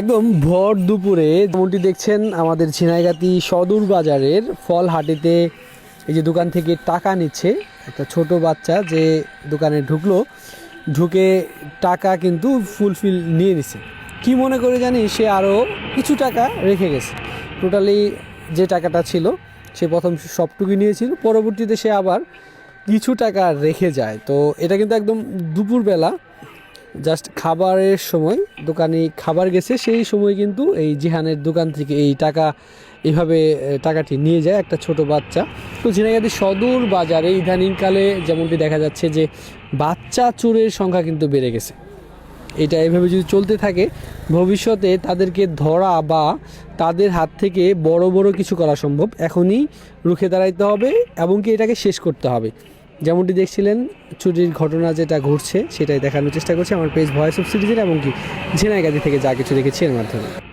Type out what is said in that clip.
একদম ভর দুপুরে যেমনটি দেখছেন, আমাদের ঝিনাইগাতি সদর বাজারের ফল হাটিতে এই যে দোকান থেকে টাকা নিচ্ছে একটা ছোট বাচ্চা যে দোকানে ঢুকলো, ঢুকে টাকা কিন্তু ফুলফিল নিয়ে নিছে। কি মনে করে জানি, সে আরও কিছু টাকা রেখে গেছে। টোটালি যে টাকাটা ছিল, সে প্রথম সবটুকু নিয়েছিল, পরবর্তীতে সে আবার কিছু টাকা রেখে যায়। তো এটা কিন্তু একদম দুপুরবেলা জাস্ট খাবারের সময়, দোকানে খাবার গেছে, সেই সময় কিন্তু এই জিহানের দোকান থেকে এই টাকা, এভাবে টাকাটি নিয়ে যায় একটা ছোট বাচ্চা। তো ঝিনাইগাতি সদর বাজারে ইদানিংকালে যেমনটি দেখা যাচ্ছে যে বাচ্চা চোরের সংখ্যা কিন্তু বেড়ে গেছে। এটা এভাবে যদি চলতে থাকে, ভবিষ্যতে তাদেরকে ধরা বা তাদের হাত থেকে বড় বড় কিছু করা সম্ভব। এখনই রুখে দাঁড়াইতে হবে এবং কি এটাকে শেষ করতে হবে। যেমনটি দেখছিলেন, চুরির ঘটনা যেটা ঘটছে সেটাই দেখানোর চেষ্টা করছি। আমার পেজ ভয়েস অফ সিরিজের এবং কি ঝিনাইগাতি থেকে যা কিছু দেখেছি এর মাধ্যমে।